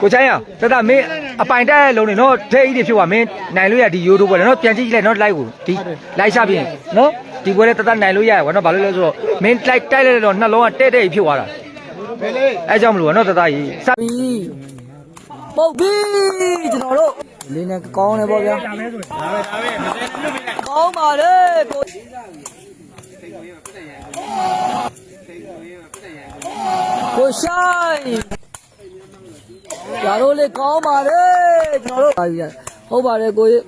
ကိုချိုင်းအောင်တတမင်းအပိုင်တက်တဲ့လုံးနေနော်ဒဲကြီးတွေဖြစ်သွားမင်းနိုင်လို့ရဒီရိုးတို့ပွဲနော်ပြန်ကြည့်ကြည့်လိုက်နော်လိုက်ကိုဒီလိုက်ချပြင်းနော်ဒီပွဲလေးတတနိုင်လို့ရတယ်ကွာနော်ဘာလို့လဲဆိုတော့မင်းလိုက်တိုက်လိုက်တော့နှလုံးကတဲ့တဲ့ကြီးဖြစ်သွားတာအဲကြောင့်မလို့နော်တတကြီးစပြီပုတ်ပြီကျွန်တော်တို့လေးနဲ့ကောင်းတယ်ပေါ့ဗျာကောင်းပါလေကိုကိုဆိုင် ကြတော့လေကောင်းပါလေကျွန်တော်တို့ပါပြီဟုတ်ပါတယ်ကိုကြီး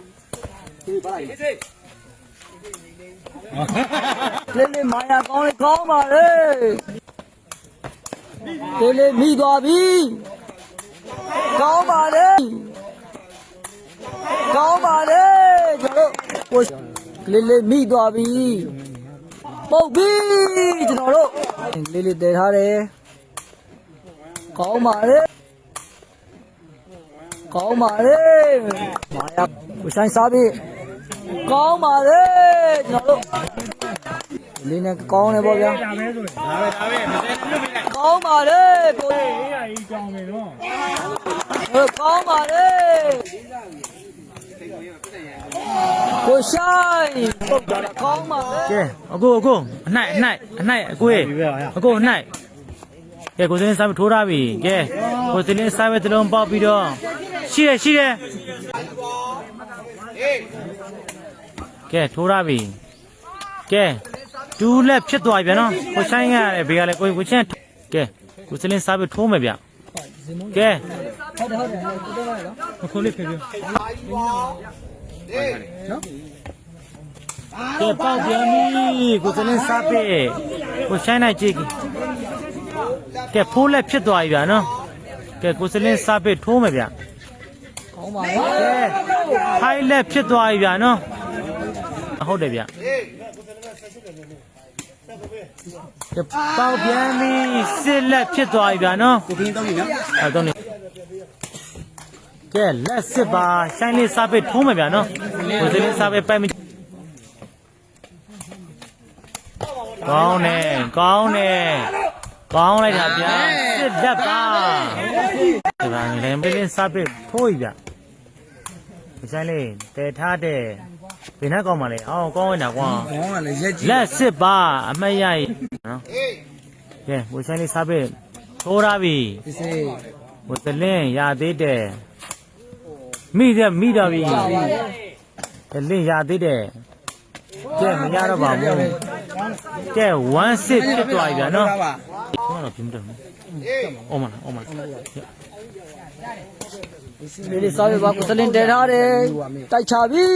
လေးလေးမာယာကောင်းလေကောင်းပါလေလေးလေးမိသွားပြီကောင်းပါလေကောင်းပါလေကျွန်တော်တို့ကိုလေးလေးမိသွားပြီပုတ်ပြီကျွန်တော်တို့လေးလေးတည်ထားတယ်ကောင်းပါလေ ကောင်းပါလေမာယာကိုဆိုင်စားပြီကောင်းပါလေကျွန်တော်တို့လေးနဲ့ကောင်းတယ်ပေါ့ဗျာကောင်းပါလေကိုဟိုကောင်းပါလေကိုဆိုင်ပုတ်တာကောင်းပါလေကဲအကိုအကိုအနိုင်အနိုင်အနိုင်အကိုရေအကိုအနိုင်ကဲကိုစင်းစားပြီးထိုးထားပြီကဲကိုစင်းစားပဲတလုံးပေါက်ပြီးတော့ ရှိတယ်ရှိတယ်ကဲထိုးထားပြီကဲဒူးလက်ဖြစ်သွားပြီဗျာနော်ကိုဆိုင်ကလည်းဘေးကလည်းကိုကိုချင်းကဲကိုစင်းစားပြီးထိုးမယ်ဗျကဲဟုတ်တယ်ဟုတ်တယ်ဟုတ်တယ်နော်အခုလေးဖေဖေကဲပေါက်ပြန်ပြီကိုစလင်းစားပဲကိုဆိုင်နိုင်ကြည့်ကဲဖိုးလက်ဖြစ်သွားပြီဗျာနော်ကဲကိုစလင်းစားပဲထိုးမယ်ဗျ ကောင်းပါလေကဲဖိုင်လက်ဖြစ်သွားပြီဗျာနော်ဟုတ်တယ်ဗျကဲပေါက်ပြန်ပြီစစ်လက်ဖြစ်သွားပြီဗျာနော်ကိုကင်းတောင်းပြီနော်အဲတောင်းနေကဲလက်စစ်ပါဆိုင်လေးစားပဲထိုးမယ်ဗျာနော်ကိုစလင်းစားပဲပိုက်မကောင်းတယ်ကောင်းတယ်ကောင်းလိုက်တာဗျာစစ်လက်ပါဒီပါနေလည်းပြင်းစားပဲထိုးပြီဗျာ မဆိုင်လေးတဲထားတဲ့ဘယ်နှကောင်းပါလဲအော်ကောင်းဝင်တာကွာကောင်းပါလေရက်ကြီးလက်စစ်ပါအမတ်ရည်နော်ကဲမဆိုင်လေးစားပဲထိုးရပြီဒီစေးဟိုတလင်းရသေးတယ်မိတယ်မိတော့ပြီတလင်းရသေးတယ်ကဲမရတော့ပါဘူးကဲ1စစ်ဖြစ်သွားပြီဗျာနော်ဘာလို့ပြင်းတယ်အော်မလားအော်မလား လေးလေးစားရပါကိုစလင်တဲထားတယ်တိုက်ချပြီ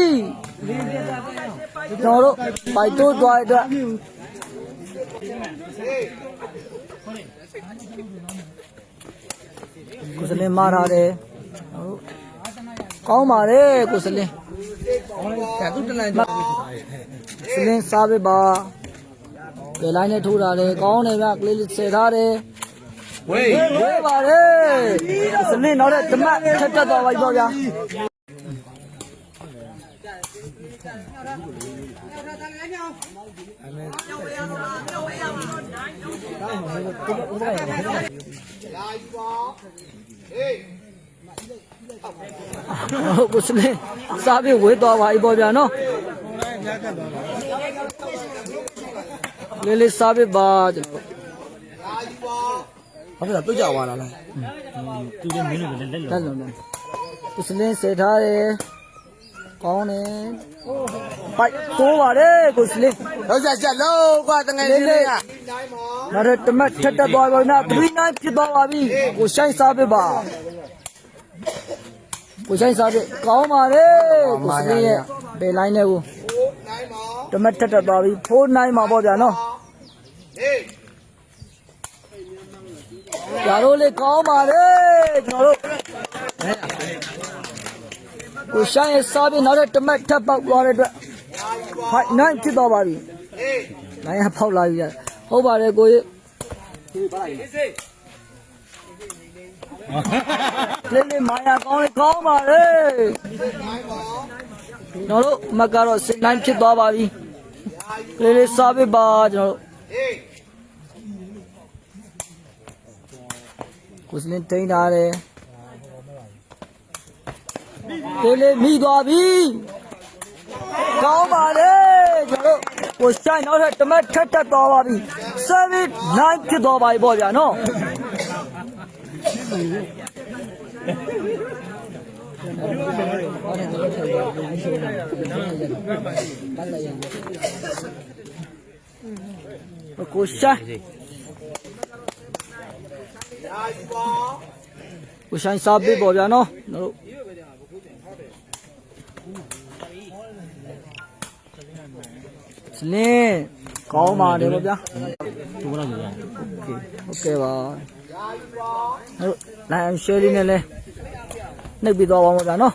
ကျွန်တော်တို့ပိုက်တိုးသွားတဲ့ကိုစလင်မာထားတယ်ဟုတ်ကောင်းပါလေကိုစလင်ကဲသူတလန်စလင်စားပဲပါကဲလိုင်းနဲ့ထိုးတာလေကောင်းတယ်ဗျကလေးလေးဆယ်ထားတယ် ဝေးဝေးပါလေစလင်တော့တဲ့ဓမ္မထက်တက်သွားပါပြီပေါ့ဗျာဟုတ်ကိုစလင်းစားပြီးဝေးသွားပါပြီပေါ့ဗျာနော်လေးလေးစားပြီးပါကျွန်တော် ဟုတ်ပြီတော့ကြွားလာလားသူလည်းမင်းတို့လည်းလက်တလောက်လုံးကိုစလင်းစေထားတယ်ကောင်းတယ်ပိုက်တိုးပါတယ်ကိုစလင်းလောက်ချက်ချက်လုံးကွာတငယ်လေးချင်းလေးလေးကနောက်တော့တမတ်ထက်တက်သွားပါပြီနော်39ဖြစ်သွားပါပြီကိုရှိုင်းစားပြီးပါကိုရှိုင်းစားပြီးကောင်းပါတယ်ကိုစလင်းရဲ့ဘယ်လိုင်းလဲကိုနိုင်မောတမတ်တက်တက်သွားပြီဖိုးနိုင်မှာပေါ့ဗျာနော် ဟေး ။ ဒါတို့လေးကောင်းပါလေကျွန်တော်တို့ကိုရှိုင်းရဲ့စားပြီးနောက်တဲ့တမက်ထပ်ပေါက်သွားတဲ့အတွက်ဖိုင်နိုင်ဖြစ်သွားပါပြီဟေး။နိုင်ရပေါက်လာပြီ။ဟုတ်ပါတယ်ကိုကြီးလေးလေးမာယာကောင်းလေးကောင်းပါလေကျွန်တော်တို့မကတော့စစ်နိုင်ဖြစ်သွားပါပြီ။လေးလေးစားပြီးပါကျွန်တော်တို့ ဟေး ကိုစလင်းတိန်ထားတယ်တေးလေးမိသွားပြီကောင်းပါလေကျွန်တော်တို့ကိုဆိုင်နောက်ထပ်တမတ်ထက်တက်သွားပါပြီ7 9ဖြစ်သွားပါပြီပေါ့ဗျာနော်ကိုဆိုင် ကိုဆိုင်စားပေးပေါ့ဗျာနော်ကျွန်တော်တို့စလင်းကောင်းပါတယ်ပေါ့ဗျာ တူတော့ကြာ โอเคပါဟုတ်လိုင်းရှယ်လေးနဲ့လဲနှိပ်ပြီးတော့ပါမှာဗျာနော်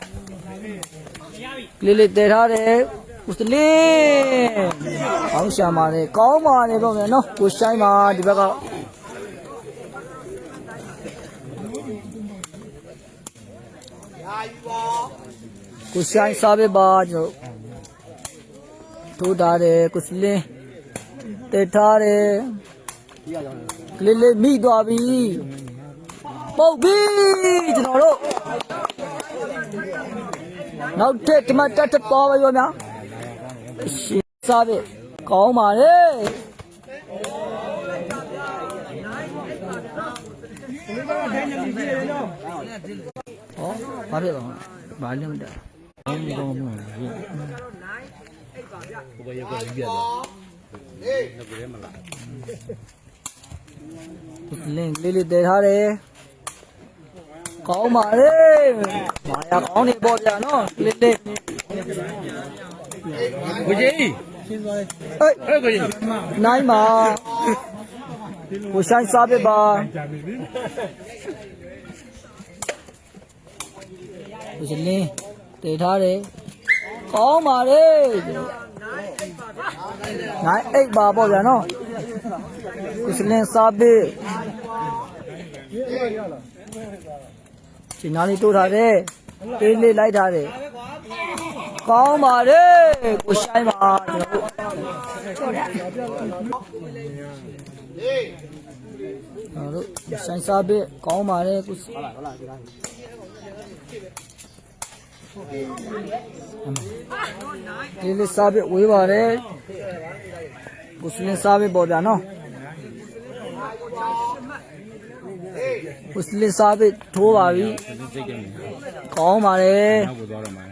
ကလေးလေးတည်ထားတယ်ဦးစလင်းကောင်းရှာပါတယ်ကောင်းပါတယ်ပေါ့ဗျာနော်ကိုဆိုင်ပါဒီဘက်က ကိုဆိုင်စားပေးပါကျွန်တော်ထိုးထားတယ်ကိုစလင်းတည်ထားတယ်ကလေးလေးမိသွားပြီပုတ်ပြီကျွန်တော်တို့နောက်ထပ်ဒီမှာတက်တက်သွားပါရောများရှင်းစားပြီကောင်းပါလေဟောဘာဖြစ်တော့ဘာလဲမတတ် ကောင်းကောင်းမှာလင်းလေးလေးတည်ထားတယ်ကောင်းပါလေမာယာကောင်းနေပေါ့ဗျာနော်လေးလေးကိုကြီးအေးအဲ့ကိုကြီးနိုင်ပါကိုဆိုင်စားပြပါကိုစလင်း တည်ထားတယ်ကောင်းပါလေနိုင်အိတ်ပါပေါ့ဗျာနော်ကိုစလင်းစားပြဒီနားလေးတိုးထားတယ်ပေးလေးလိုက်ထားတယ်ကောင်းပါလေကိုဆိုင်ပါကျွန်တော်တို့ဟုတ်လို့ဆိုင်စားပဲကောင်းပါတယ်ကု ဒီလေးစားပဲဝေးပါတယ်ကုစလင်းစားပဲပေါ်ကြနော်ကုစလင်းစားပဲထိုးပါပြီစိတ်ကဲနေကောင်းပါတယ်နောက်ကိုသွားတော့မှာ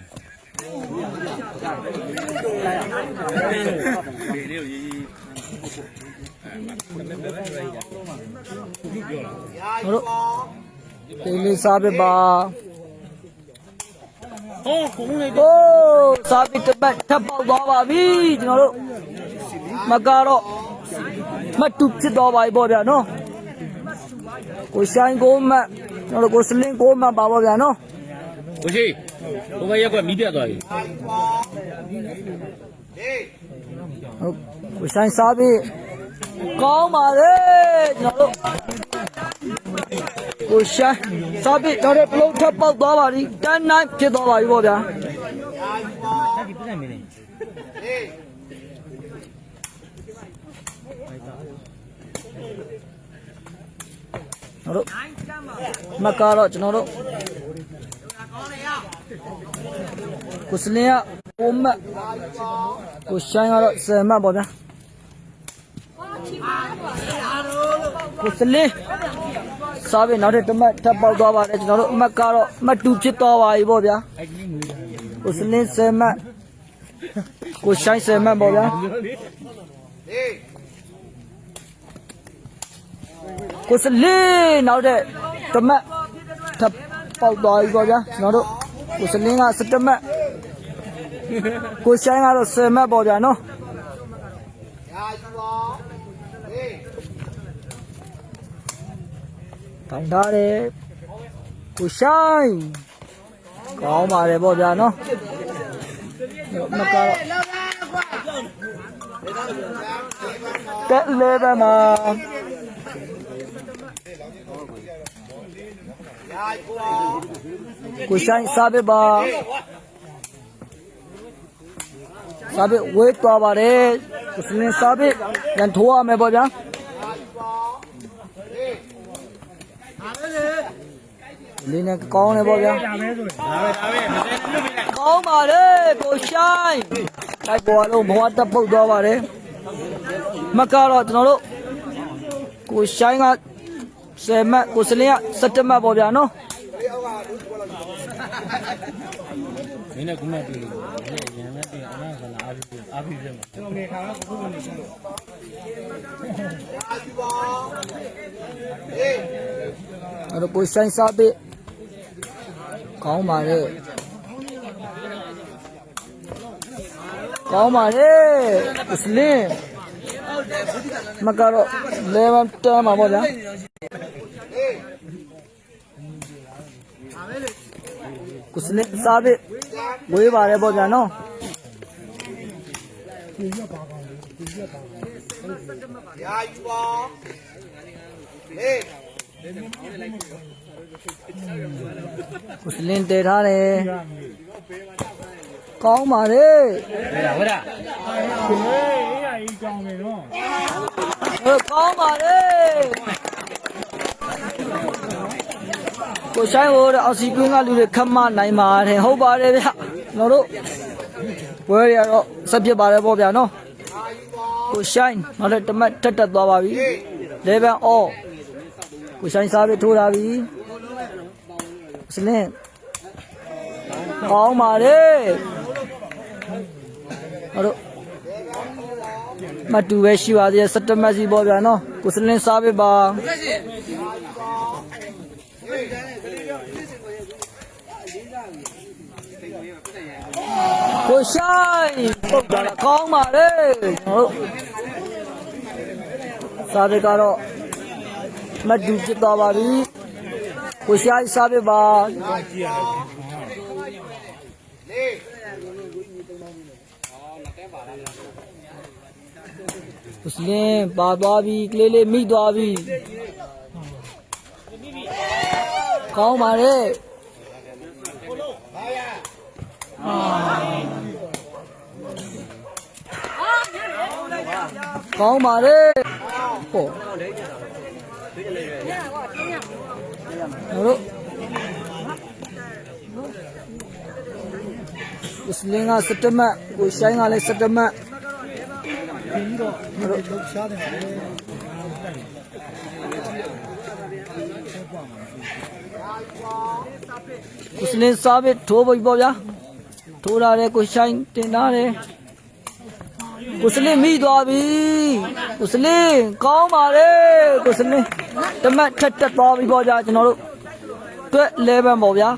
ဟုတ်လို့ဒီလေးစားပဲပါ ဟောခုံးလိုက်โอ้စားပဲတစ်ပတ်ထပ်ပေါက်သွားပါပြီကျွန်တော်တို့မကတော့မတူဖြစ်သွားပါပြီပေါ့ဗျာနော်ကိုဆိုင်ကိုမတ်ကျွန်တော်တို့ကိုစလင်းကိုမတ်ပါပေါ့ဗျာနော်ကိုကြီးဘုဘရက်ကွက်မီးပြတ်သွားပြီဟုတ်ကိုဆိုင်စားပြီးကောင်းပါလေကျွန်တော်တို့ ကိုဆိုင်စားပြီးတော့ပလုံးထပ်ပေါက်သွားပါပြီတန်းနိုင်ဖြစ်သွားပါပြီပေါ့ဗျာဒီပြတ်မင်းနေကျွန်တော်တို့မကတော့ကျွန်တော်တို့ကိုစလင်းကကိုမတ်ကိုဆိုင်ကတော့ဆယ်မတ်ပေါ့ဗျာကိုစလင်း စားပြီးနောက်ထပ်တစ်မတ်ထပ်ပေါက်သွားပါတယ်ကျွန်တော်တို့အမတ်ကတော့မတ်တူဖြစ်သွားပါပြီပေါ့ဗျာကိုစလင်းဆယ်မတ်ကိုဆိုင်ဆယ်မတ်ပေါ့ဗျာကိုစလင်းနောက်ထပ်တစ်မတ်ထပ်ပေါက်သွားပြီပေါ့ဗျာကျွန်တော်တို့ကိုစလင်းကစတစ်မတ်ကိုဆိုင်ကတော့ဆယ်မတ်ပေါ့ဗျာနော် တောင်းထားတယ်ကိုဆိုင်ကောင်းပါတယ်ပေါ့ဗျာနော်မကတော့တက်လေပါမကိုဆိုင်စားပြပါစားပြဝေးသွားပါတယ်ကိုစင်းစားပြရန်ထိုးရမယ်ပေါ့ဗျာ လေးနဲ့ကောင်းတယ်ပေါ့ဗျာဒါပဲဆိုဒါပဲဒါပဲမစဲလွတ်ပြီလားကောင်းပါလေကိုဆိုင်တိုက်ပေါ်လုံးဘဝတက်ပုတ်သွားပါတယ်မကတော့ကျွန်တော်တို့ကိုဆိုင်က10မှတ်ကိုစလင်းက17မှတ်ပေါ့ဗျာနော်မင်းနဲ့ကုမတူလို့မင်းရန်နဲ့တင်အနာကလာအားပြီးအားပြီးပြမှာကျွန်တော်နေခါကခုခုနေဆုံးအဲ့တော့ကိုဆိုင်စားပေး ကောင်းပါလေကောင်းပါလေကိုစလင်းမကတော့11တန်းမှာပေါ့ဗျာကိုစလင်းစားပေးဝေးပါတယ်ပေါ့ဗျာနော်ရာယူပါဟေး ကိုစလင်းတည်ထားတယ်ကောင်းပါလေဟဲ့လားဟုတ်လားဟေးအေးအေးကြောင်နေတော့ဟဲ့ကောင်းပါလေကိုဆိုင်ဟိုတဲ့အောက်စီကွင်းကလူတွေခတ်မနိုင်ပါတယ်ဟုတ်ပါတယ်ဗျကျွန်တော်တို့ဘွဲရတော့ဆက်ပြစ်ပါတယ်ပေါ့ဗျာနော်ကိုဆိုင်နောက်တဲ့တမတ်တက်တက်သွားပါပြီ11 all ကိုဆိုင်စားပြီးထိုးလာပြီစလင်းကောင်းပါလေဟောတို့မတူပဲရှိပါသေးတယ်စက်တမက်စီပေါ့ဗျာနော်ကိုစလင်းစားပေးပါကိုဆိုင်ပုတ်တာလားကောင်းပါလေဟုတ်စားပေးကတော့ မတူပြစ်သွားပါပြီကိုဆိုင်စားပေးပါကိုစလင်းပါသွား တို့ကိုစလင်းကစတမတ်ကိုရှိုင်းကလည်းစတမတ်ကိုစလင်းစားပြီးထိုးပြီပေါ့ဗျာထိုးလာတယ်ကိုရှိုင်းတင်ထားတယ် ကိုစလင်းမိသွားပြီကိုစလင်းကောင်းပါလေကိုစလင်းတမတ်ထက်တက်သွားပြီပေါ့ဗျာကျွန်တော်တို့တွက်11ပေါ့ဗျာ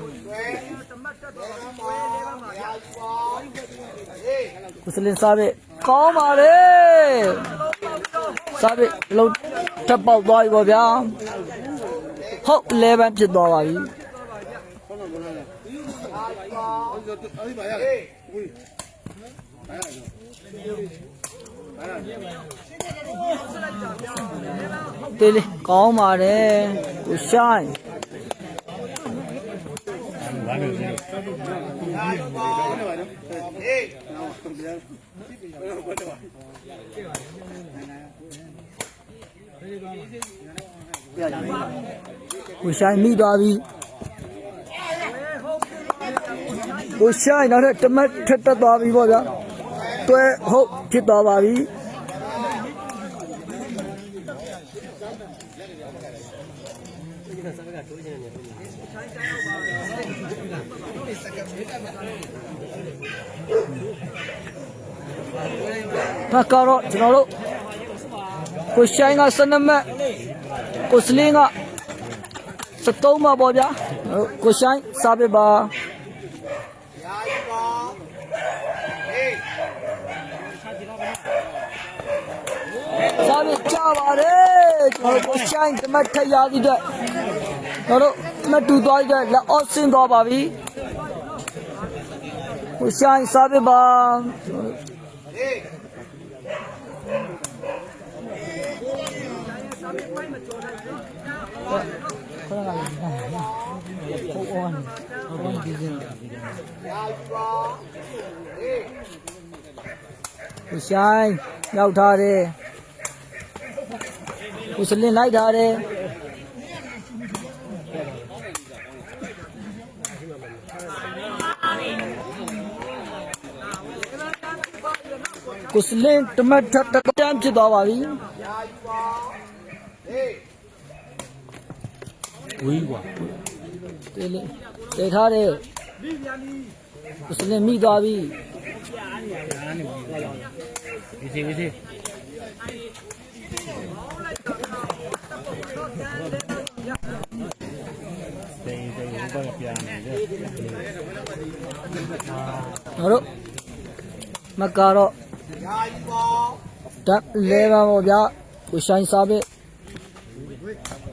ကိုစလင်းစားပြီးကောင်းပါလေစားပြီးလုံးထပ်ပေါက်သွားပြီပေါ့ဗျာဟုတ်11ဖြစ်သွားပါပြီ တေးလေးကောင်းပါတယ်ကိုရှိုင်းဘာလို့လဲဟေးကိုရှိုင်းမိသွားပြီကိုရှိုင်းနောက်ထပ်တမတ်ထက်တက်သွားပြီပေါ့ဗျာတွဲဟုတ် ဖြစ်သွားပါပြီဘာကတော့ကျွန်တော်တို့ကိုရှိုင်းကစနမတ်ကိုစလင်းကစတုံးမှာပေါ့ဗျာဟုတ်ကိုရှိုင်းစားပေးပါ ရာယူပါဟေး စားပေးကြပါတယ်ကျွန်တော်တို့ကိုရှိုင်းတမတ်ထက်ရသည်တဲ့ကျွန်တော်တို့မတူသွားတဲ့လက်အော့ဆင်းသွားပါပြီကိုရှိုင်းစားပေးပါဟေးကိုရှိုင်းရောက်ထားတယ်ကိုစလင်းလိုက်ထားတယ် उसने नहीं डाले कुसले टमाटर से दाव आ गई देखा रे। उसने मी दावी विसे विसे တေးလေးတေးထားတယ်ကိုစလင်းမိသွားပြီဒီစီဒီစီတို့မကတော့ရာယူပါဓာတ်လဲပါပေါ့ဗျာကိုဆိုင်စားပဲ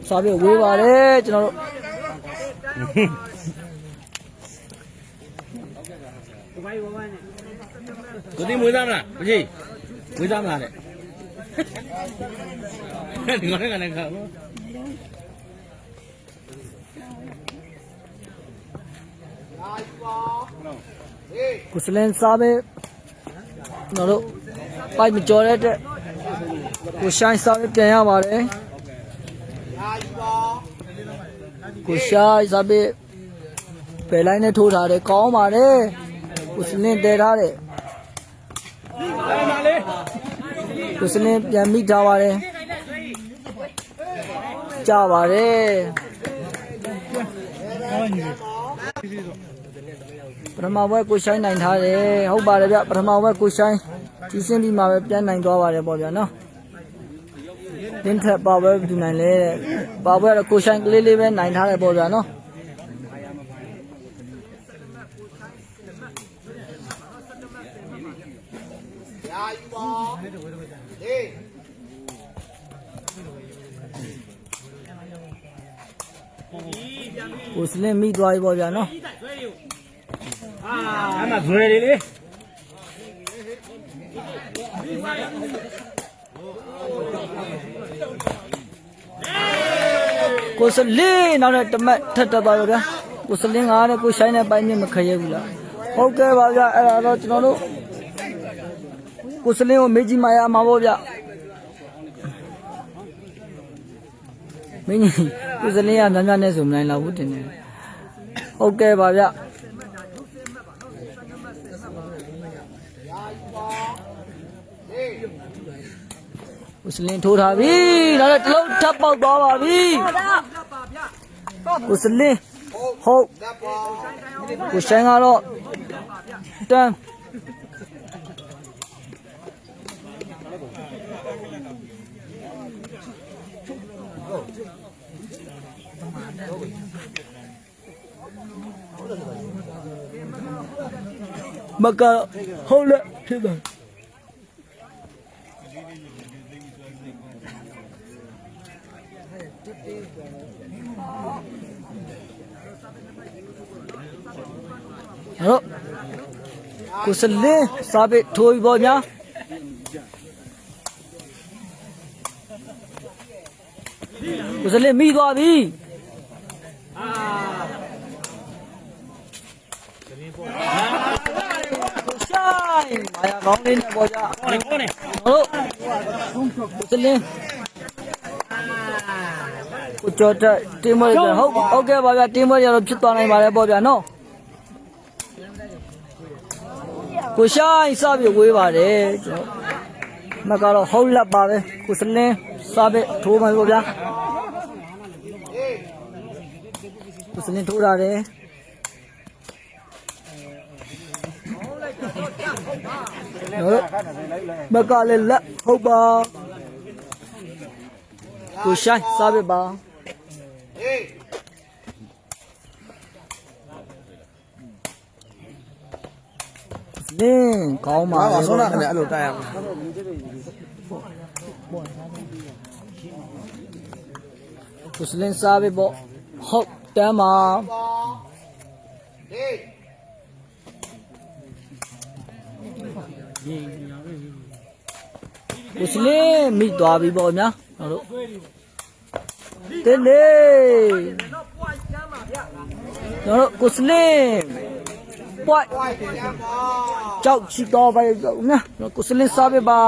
စားပဲဝေးပါတယ်ကျွန်တော်တို့ကိုသိမွေးသားမလားမကြီးမွေးသားမလားတဲ့ ဒီကောင်ကလည်းခါရာယူပါဟေးကိုစလင်းစားပဲကျွန်တော်တို့ပိုက်မကြော်တဲ့အတွက်ကိုဆိုင်စားပဲပြန်ရပါတယ်ရာယူပါကိုရှားစားပဲပယ်လိုက်နဲ့ထိုးထားတယ်ကောင်းပါတယ်ကိုစလင်းတဲထားတယ် ကိုစလင်းပြန်မိထားပါတယ်ကြပါတယ်ပထမဘက်ကိုဆိုင်နိုင်ထားတယ်ဟုတ်ပါတယ်ဗျပထမဘက်ကိုဆိုင်ကြီးစင်းပြီးမှပဲပြန်နိုင်သွားပါတယ်ပေါ့ဗျာနော်တင်းထက်ပါပဲဒီနိုင်လဲပါဘက်ကတော့ကိုဆိုင်ကလေးလေးပဲနိုင်ထားတယ်ပေါ့ဗျာနော်ရာယူပါ ကိုစလင်းမိသွားပြီပေါ့ဗျာနော်အဲ့မှာဇွဲလေးလေကိုစလင်းနောက်တော့တမတ်ထက်တက်သွားရောဗျာကိုစလင်းကလည်းကိုဆိုင်တဲ့ပိုင်းနဲ့မခရဲဘူးလားဟုတ်ကဲ့ပါဗျာအဲ့ဒါတော့ကျွန်တော်တို့ကိုစလင်းကိုမေးကြည့်မှရမှာပေါ့ဗျာ မင်းကြီးကိုစလင်းကညညနဲ့ဆိုမနိုင်တော့ဘူးတင်တယ်ဟုတ်ကဲ့ပါဗျာကိုစလင်းထိုးထားပြီနောက်တော့တစ်လုံးထပ်ပေါက်သွားပါပြီကိုစလင်းဟုတ်လက်ပါကိုဆိုင်ကတော့တန်း မကဟုတ်လက်ဖြစ်တယ်ဟုတ်ကိုစလင်းစားပိထိုးပြီးပေါ့ညာကိုစလင်းမိသွားပြီကို ဆိုင်မာယာကောင်းလေးနဲ့ပေါ့ကြာဟောနေဟောနေဟုတ်ကိုစလင်းကိုကြော်တက်တင်းမရဟုတ်ဟုတ်ကဲ့ပါဗျာတင်းမရတော့ဖြစ်သွားနိုင်ပါတယ်ပေါ့ဗျာနော်ကိုရှိုင်းစပြီးဝေးပါတယ်ကျွန်တော်မကတော့ဟုတ်လက်ပါပဲကိုစလင်းစားပဲထိုးမှာပေါ့ဗျာကိုစလင်းထိုးတာတယ် နော်မကလည်းလက်ဟုတ်ပါကိုရှိုင်းစားပဲပါဟေးလင်းကောင်းပါလေဆုံးတာလည်းအဲ့လိုတိုက်ရမှာကိုစလင်းစားပဲပေါ့ဟုတ်တမ်းပါပါဟေး ကိုစလင်းမိသွားပြီပေါ့ညာတို့တင်းလေးတို့ကိုစလင်းပွိုက်ဝိုက်ပြန်ပါကြောက်ချီတော့ပါရောညာတို့ကိုစလင်းစားပဲပါ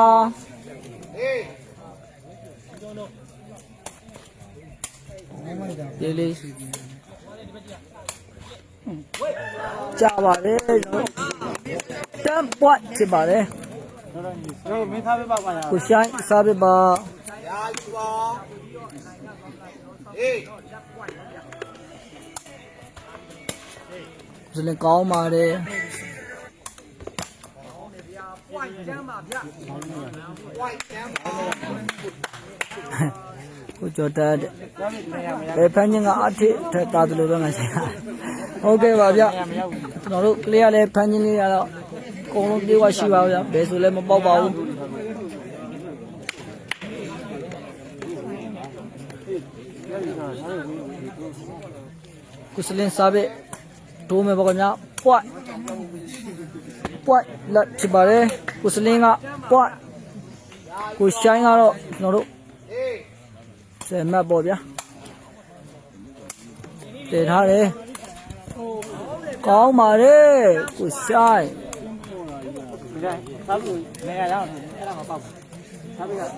ဟေးလေးလေးကြာပါလေတို့ တမ်းပွိုက်ဖြစ်ပါလေတို့မင်းသားပဲပါပါရကိုရှိုင်းစားပြပါရာယူပါဟေးစလင်ကောင်းပါတယ်ဝိုက်ကျမ်းပါကိုကျော်တက်ဘယ်ဖမ်းချင်းကအထစ်ထက်တာတယ်လို့ပဲငါဆိုင်ဟုတ်ကဲ့ပါဗျကျွန်တော်တို့ကလေးရလဲဖမ်းချင်းလေးရတော့ အကုန်လုံးပြေးဝရှိပါဗျဘယ်ဆိုလဲမပေါက်ပါဘူးကုစလင်စားပဲဒိုးမယ်ပေါ့ခင်ဗျာပွတ်ပွတ်လက်ချပါတယ်ကုစလင်ကပွတ်ကိုရှိုင်းကတော့ကျွန်တော်တို့ဟေးဆယ်မှတ်ပေါ့ဗျာတည်ထားတယ်ကောင်းပါတယ်ကိုဆိုင် သားလို့နေရအောင်အဲ့ဒါမပေါ့သားပြီးတော့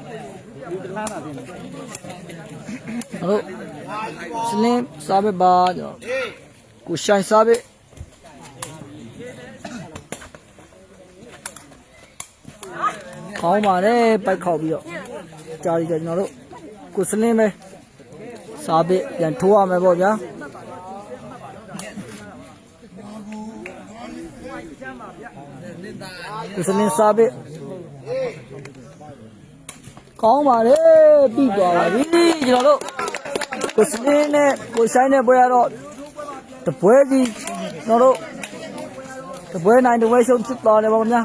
ဒီတလားတာပြင်တို့စလင်းစားပဲပါကျွန်တော်ဟေးကိုဆိုင်စားပဲကောင်းပါတယ်ပိုက်ခောက်ပြီးတော့ကြာပြီကျွန်တော်တို့ကိုစလင်းပဲစားပဲပြန်ထိုးရမယ်ပေါ့ဗျာ စလင်းစားပဲကောင်းပါလေပြီးသွားပါပြီကျွန်တော်တို့ကိုစင်းနဲ့ကိုဆိုင်နဲ့ပွဲရတော့တပွဲကြီးကျွန်တော်တို့တပွဲနိုင်တပွဲရှုံးဖြစ်သွားတယ်ပါခင်ဗျာ